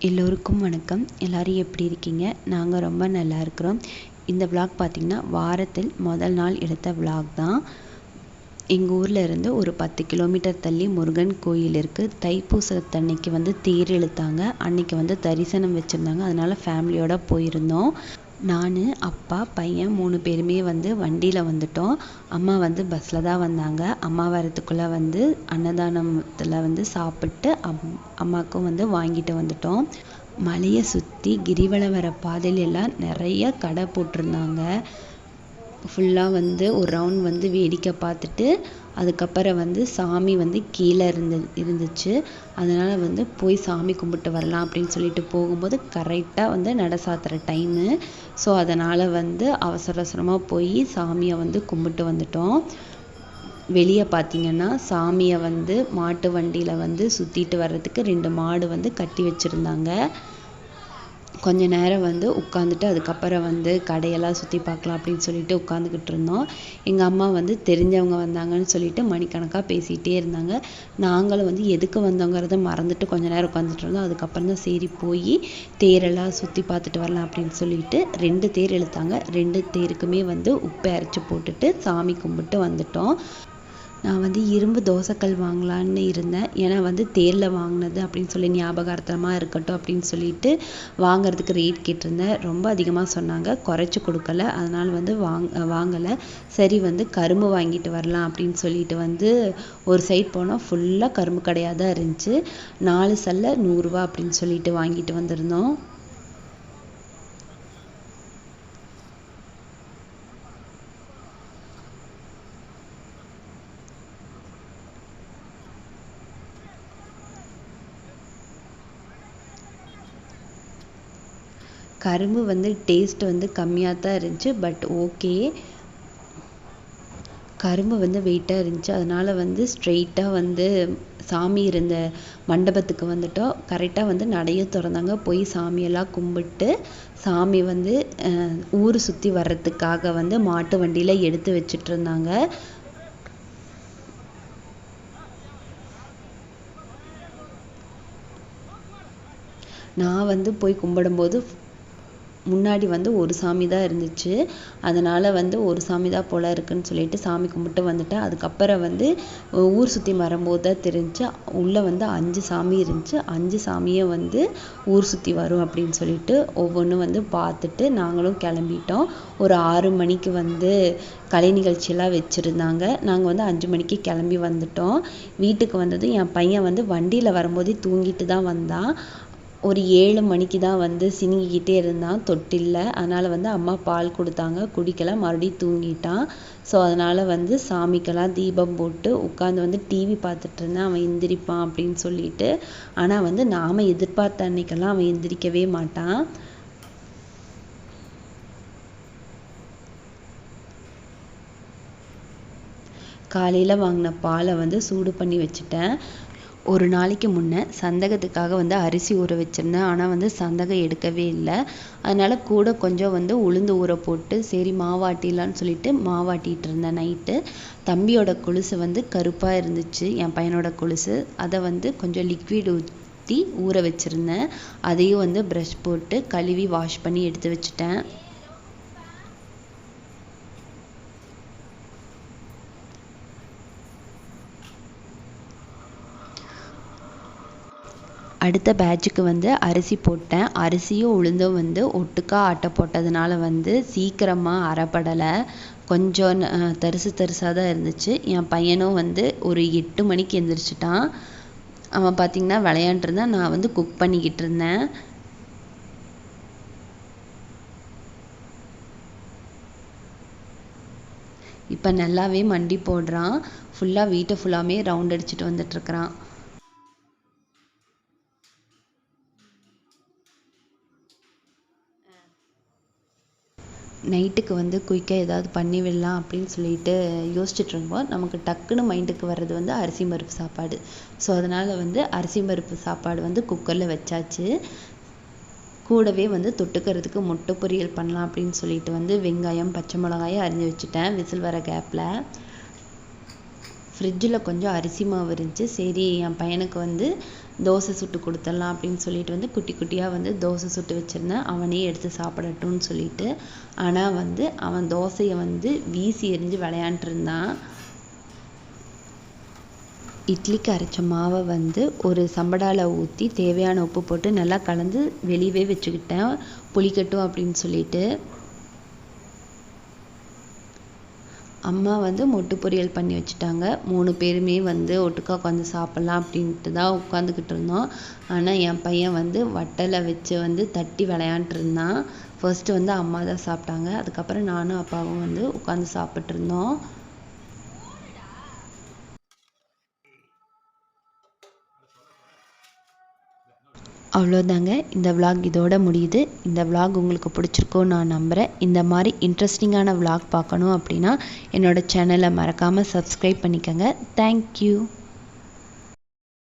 எல்லோருக்கும் வணக்கம். எல்லோரும் எப்படி இருக்கீங்க? நாங்கள் ரொம்ப நல்லா இருக்கிறோம். இந்த விளாக் பார்த்திங்கன்னா வாரத்தில் முதல் நாள் எடுத்த விளாக் தான். எங்கள் ஊரில் இருந்து ஒரு பத்து கிலோமீட்டர் தள்ளி முருகன் கோயில் இருக்குது தைப்பூசத்தன்னைக்கு வந்து தேர் இழுத்தாங்க. அன்னைக்கு வந்து தரிசனம் வச்சுருந்தாங்க. அதனால் ஃபேமிலியோடு போயிருந்தோம். நான் அப்பா பையன் மூணு பேருமே வந்து வண்டியில் வந்துட்டோம். அம்மா வந்து பஸ்ஸில் தான் வந்தாங்க. அம்மா வரத்துக்குள்ளே வந்து அன்னதானத்தில் வந்து சாப்பிட்டு அம் அம்மாவுக்கும் வந்து வாங்கிட்டு வந்துட்டோம். மலையை சுற்றி கிரிவலம் வர பாதையில எல்லாம் நிறைய கடை போட்டிருந்தாங்க. ஃபுல்லாக வந்து ஒரு ரவுண்ட் வந்து வேடிக்கை பார்த்துட்டு அதுக்கப்புறம் வந்து சாமி வந்து கீழே இருந்து இருந்துச்சு. அதனால் வந்து போய் சாமி கும்பிட்டு வரலாம் அப்படின்னு சொல்லிட்டு போகும்போது கரெக்டாக வந்து நட சாத்துற டைமு ஸோ அதனால் வந்து அவசர அவசரமாக போய் சாமியை வந்து கும்பிட்டு வந்துட்டோம். வெளியே பார்த்தீங்கன்னா சாமியை வந்து மாட்டு வண்டியில் வந்து சுற்றிட்டு வர்றதுக்கு ரெண்டு மாடு வந்து கட்டி வச்சுருந்தாங்க. கொஞ்ச நேரம் வந்து உட்காந்துட்டு அதுக்கப்புறம் வந்து கடையெல்லாம் சுற்றி பார்க்கலாம் அப்படின்னு சொல்லிட்டு உட்காந்துக்கிட்டு இருந்தோம். எங்கள் அம்மா வந்து தெரிஞ்சவங்க வந்தாங்கன்னு சொல்லிட்டு மணிக்கணக்காக பேசிகிட்டே இருந்தாங்க. நாங்களும் வந்து எதுக்கு வந்தோங்கிறத மறந்துட்டு கொஞ்ச நேரம் உட்காந்துட்டு இருந்தோம். அதுக்கப்புறம் தான் சரி போய் தேரெல்லாம் சுற்றி பார்த்துட்டு வரலாம் அப்படின்னு சொல்லிட்டு ரெண்டு தேர் இழுத்தாங்க. ரெண்டு தேருக்குமே வந்து உப்பை அரைச்சி போட்டுட்டு சாமி கும்பிட்டு வந்துட்டோம். நான் வந்து இரும்பு தோசைக்கல் வாங்கலான்னு இருந்தேன். ஏன்னா வந்து தேரில் வாங்கினது அப்படின்னு சொல்லி ஞாபகார்த்தமாக இருக்கட்டும் அப்படின்னு சொல்லிட்டு வாங்குறதுக்கு ரேட் கேட்டிருந்தேன். ரொம்ப அதிகமாக சொன்னாங்க. குறைச்சி கொடுக்கல. அதனால் வந்து வாங் வாங்கலை. சரி வந்து கரும்பு வாங்கிட்டு வரலாம் அப்படின்னு சொல்லிட்டு வந்து ஒரு சைட் போனால் ஃபுல்லாக கரும்பு கடையாக தான் இருந்துச்சு. நாலு சல்ல நூறுரூவா அப்படின்னு சொல்லிட்டு வாங்கிட்டு வந்திருந்தோம். கரும்பு வந்து டேஸ்ட் வந்து கம்மியாக தான் இருந்துச்சு பட் ஓகே கரும்பு வந்து வெயிட்டாக இருந்துச்சு. அதனால் வந்து ஸ்ட்ரெயிட்டாக வந்து சாமி இருந்த மண்டபத்துக்கு வந்துட்டோம். கரெக்டாக வந்து நடைய திறந்தாங்க. போய் சாமியெல்லாம் கும்பிட்டு சாமி வந்து ஊர் சுற்றி வர்றதுக்காக வந்து மாட்டு வண்டியில் எடுத்து வச்சுட்டு இருந்தாங்க. நான் வந்து போய் கும்பிடும்போது முன்னாடி வந்து ஒரு சாமி தான் இருந்துச்சு. அதனால் வந்து ஒரு சாமி தான் போல் இருக்குன்னு சொல்லிட்டு சாமி கும்பிட்டு வந்துட்டேன். அதுக்கப்புறம் வந்து ஊர் சுற்றி வரும்போது தான் தெரிஞ்சு உள்ளே வந்து அஞ்சு சாமி இருந்துச்சு. அஞ்சு சாமியும் வந்து ஊர் சுற்றி வரும் அப்படின்னு சொல்லிட்டு ஒவ்வொன்றும் வந்து பார்த்துட்டு நாங்களும் கிளம்பிட்டோம். ஒரு ஆறு மணிக்கு வந்து கலை நிகழ்ச்சியெல்லாம் வச்சுருந்தாங்க. நாங்கள் வந்து அஞ்சு மணிக்கு கிளம்பி வந்துட்டோம். வீட்டுக்கு வந்ததும் என் பையன் வந்து வண்டியில் வரும்போதே தூங்கிட்டு தான் வந்தான். ஒரு ஏழு மணிக்கு தான் வந்து சினிங்கிக்கிட்டே இருந்தான் தொட்டிலில். அதனால் வந்து அம்மா பால் கொடுத்தாங்க குடிக்கல மறுபடியும் தூங்கிட்டான் ஸோ அதனால் வந்து சாமிக்கெல்லாம் தீபம் போட்டு உட்காந்து வந்து டிவி பார்த்துட்டு இருந்தேன் அவன் எந்திரிப்பான் அப்படின்னு சொல்லிட்டு. ஆனால் வந்து நாம் எதிர்பார்த்த அன்னைக்கெல்லாம் அவன் எந்திரிக்கவே மாட்டான். காலையில் வாங்கின பாலை வந்து சூடு பண்ணி வச்சுட்டேன். ஒரு நாளைக்கு முன்னே சந்தகத்துக்காக வந்து அரிசி ஊற வச்சுருந்தேன். ஆனால் வந்து சந்தகம் எடுக்கவே இல்லை. அதனால் கூட கொஞ்சம் வந்து உளுந்து ஊற போட்டு சரி மாவாட்டிடலான்னு சொல்லிட்டு மாவாட்டிகிட்டு இருந்தேன் நைட்டு. தம்பியோட கொலுசு வந்து கருப்பாக இருந்துச்சு என் பையனோட கொலுசு. அதை வந்து கொஞ்சம் லிக்விட் ஊற்றி ஊற வச்சுருந்தேன். அதையும் வந்து ப்ரஷ் போட்டு கழுவி வாஷ் பண்ணி எடுத்து வச்சுட்டேன். அடுத்த பேட்சுக்கு வந்து அரிசி போட்டேன். அரிசியும் உளுந்தும் வந்து ஒட்டுக்கா ஆட்ட போட்டதுனால வந்து சீக்கிரமாக அரைப்படலை. கொஞ்சம் தரிசு தரிசாக தான் இருந்துச்சு. என் பையனும் வந்து ஒரு எட்டு மணிக்கு எந்திரிச்சிட்டான். அவன் பார்த்திங்கன்னா விளையாண்டுருந்தான் நான் வந்து குக் பண்ணிக்கிட்டு இருந்தேன். இப்போ நல்லாவே மண்டி போடுறான். ஃபுல்லாக வீட்டை ஃபுல்லாமே ரவுண்ட் அடிச்சுட்டு வந்துட்டுருக்குறான் நைட்டுக்கு வந்து குயிக்காக ஏதாவது பண்ணி விடலாம் அப்படின்னு சொல்லிட்டு யோசிச்சுட்டு இருக்கும்போது நமக்கு டக்குன்னு மைண்டுக்கு வர்றது வந்து அரிசி பருப்பு சாப்பாடு. ஸோ அதனால் வந்து அரிசி பருப்பு சாப்பாடு வந்து குக்கரில் வச்சாச்சு. கூடவே வந்து தொட்டுக்கிறதுக்கு முட்டை பொரியல் பண்ணலாம் அப்படின்னு சொல்லிட்டு வந்து வெங்காயம் பச்சை மிளகாயும் அரிஞ்சு வச்சுட்டேன் விசில் வர கேப்பில் ஃப்ரிட்ஜில் கொஞ்சம் அரிசி மாவு இருந்துச்சு. சரி என் பையனுக்கு வந்து தோசை சுட்டு கொடுத்துடலாம் அப்படின்னு சொல்லிட்டு வந்து குட்டி குட்டியாக வந்து தோசை சுட்டு வச்சுருந்தேன். அவனே எடுத்து சாப்பிடட்டும்னு சொல்லிட்டு. ஆனால் வந்து அவன் தோசையை வந்து வீசி எறிஞ்சு விளையாண்டுருந்தான் இட்லிக்கு அரைச்ச மாவை வந்து ஒரு சம்படாவில் ஊற்றி தேவையான உப்பு போட்டு நல்லா கலந்து வெளியவே வச்சுக்கிட்டேன். புளிக்கட்டும் அப்படின்னு சொல்லிட்டு. அம்மா வந்து மொட்டு பொரியல் பண்ணி வச்சுட்டாங்க. மூணு பேருமே வந்து ஒட்டுக்கா உட்காந்து சாப்பிட்லாம் அப்படின்ட்டு தான் உட்காந்துக்கிட்டு இருந்தோம். ஆனால் என் பையன் வந்து வட்டலை வச்சு வந்து தட்டி விளையாண்டுட்டு ஃபர்ஸ்ட்டு வந்து அம்மா தான் சாப்பிட்டாங்க. அதுக்கப்புறம் நானும் அப்பாவும் வந்து உட்காந்து சாப்பிட்ருந்தோம் அவ்வளோதாங்க இந்த விலாக் இதோட முடியுது. இந்த விலாக் உங்களுக்கு பிடிச்சிருக்கோன்னு நான் நம்புகிறேன் இந்த மாதிரி இன்ட்ரெஸ்டிங்கான விலாக் பார்க்கணும் அப்படின்னா என்னோட சேனலை மறக்காமல் சப்ஸ்கிரைப் பண்ணிக்கோங்க. தேங்க்யூ